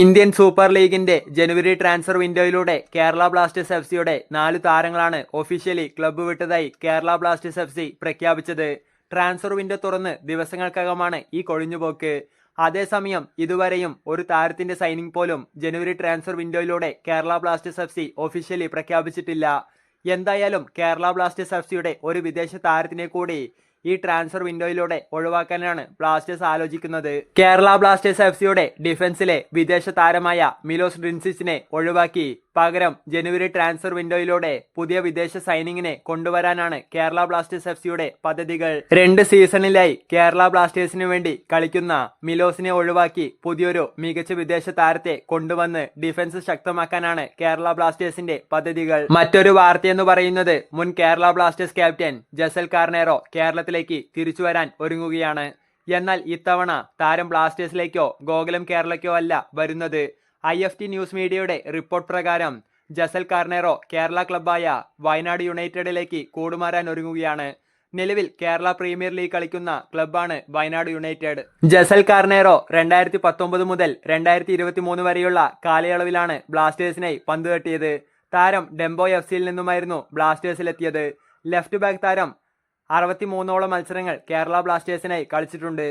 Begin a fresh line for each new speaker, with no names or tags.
Indian super ലീഗിന്റെ ജനുവരി transfer വിൻഡോയിലൂടെ കേരള ബ്ലാസ്റ്റേഴ്സ് എഫ് സിയുടെ നാല് താരങ്ങളാണ് ഒഫീഷ്യലി ക്ലബ്ബ് വിട്ടതായി കേരള ബ്ലാസ്റ്റേഴ്സ് എഫ് സി പ്രഖ്യാപിച്ചത്. ട്രാൻസ്ഫർ വിൻഡോ തുറന്ന് ദിവസങ്ങൾക്കകമാണ് ഈ കൊഴിഞ്ഞുപോക്ക്. അതേസമയം ഇതുവരെയും ഒരു താരത്തിന്റെ സൈനിങ് പോലും ജനുവരി transfer വിൻഡോയിലൂടെ Kerala Blasters F C officially പ്രഖ്യാപിച്ചിട്ടില്ല. എന്തായാലും കേരള ബ്ലാസ്റ്റേഴ്സ് എഫ് സിയുടെ ഒരു വിദേശ താരത്തിനെ കൂടി ഈ ട്രാൻസ്ഫർ വിൻഡോയിലൂടെ ഒഴിവാക്കാനാണ് ബ്ലാസ്റ്റേഴ്സ് ആലോചിക്കുന്നത്. കേരള ബ്ലാസ്റ്റേഴ്സ് എഫ് സിയുടെ ഡിഫൻസിലെ വിദേശ താരമായ മിലോസ് ഡ്രിൻസിസിനെ ഒഴിവാക്കി. പകരം ജനുവരി ട്രാൻസ്ഫർ വിൻഡോയിലൂടെ പുതിയ വിദേശ സൈനിങ്ങിനെ കൊണ്ടുവരാനാണ് കേരള ബ്ലാസ്റ്റേഴ്സ് എഫ് സിയുടെ പദ്ധതികൾ. രണ്ട് സീസണിലായി കേരള ബ്ലാസ്റ്റേഴ്സിന് വേണ്ടി കളിക്കുന്ന മിലോസിനെ ഒഴിവാക്കി പുതിയൊരു മികച്ച വിദേശ താരത്തെ കൊണ്ടുവന്ന് ഡിഫൻസ് ശക്തമാക്കാനാണ് കേരള ബ്ലാസ്റ്റേഴ്സിന്റെ പദ്ധതികൾ. മറ്റൊരു വാർത്തയെന്ന് പറയുന്നത് മുൻ Kerala Blasters captain Jessel Carneiro കേരളത്തിലേക്ക് തിരിച്ചു വരാൻ ഒരുങ്ങുകയാണ്. എന്നാൽ ഇത്തവണ താരം ബ്ലാസ്റ്റേഴ്സിലേക്കോ ഗോകുലം കേരളയ്ക്കോ അല്ല വരുന്നത്. ഐ എഫ് ടി ന്യൂസ് മീഡിയയുടെ റിപ്പോർട്ട് പ്രകാരം ജസൽ കാർണേറോ കേരള ക്ലബ്ബായ വയനാട് യുണൈറ്റഡിലേക്ക് കൂടുമാറാൻ ഒരുങ്ങുകയാണ്. നിലവിൽ കേരള പ്രീമിയർ ലീഗ് കളിക്കുന്ന ക്ലബ്ബാണ് വയനാട് യുണൈറ്റഡ്. ജസൽ കാർണേറോ രണ്ടായിരത്തി പത്തൊമ്പത് മുതൽ രണ്ടായിരത്തി ഇരുപത്തി മൂന്ന് വരെയുള്ള കാലയളവിലാണ് ബ്ലാസ്റ്റേഴ്സിനെ പന്ത് തട്ടിയത് താരം ഡെംബോ എഫ് സിയിൽ നിന്നുമായിരുന്നു ബ്ലാസ്റ്റേഴ്സിലെത്തിയത്. ലെഫ്റ്റ് ബാക്ക് താരം അറുപത്തി മൂന്നോളം മത്സരങ്ങൾ കേരള ബ്ലാസ്റ്റേഴ്സിനായി കളിച്ചിട്ടുണ്ട്.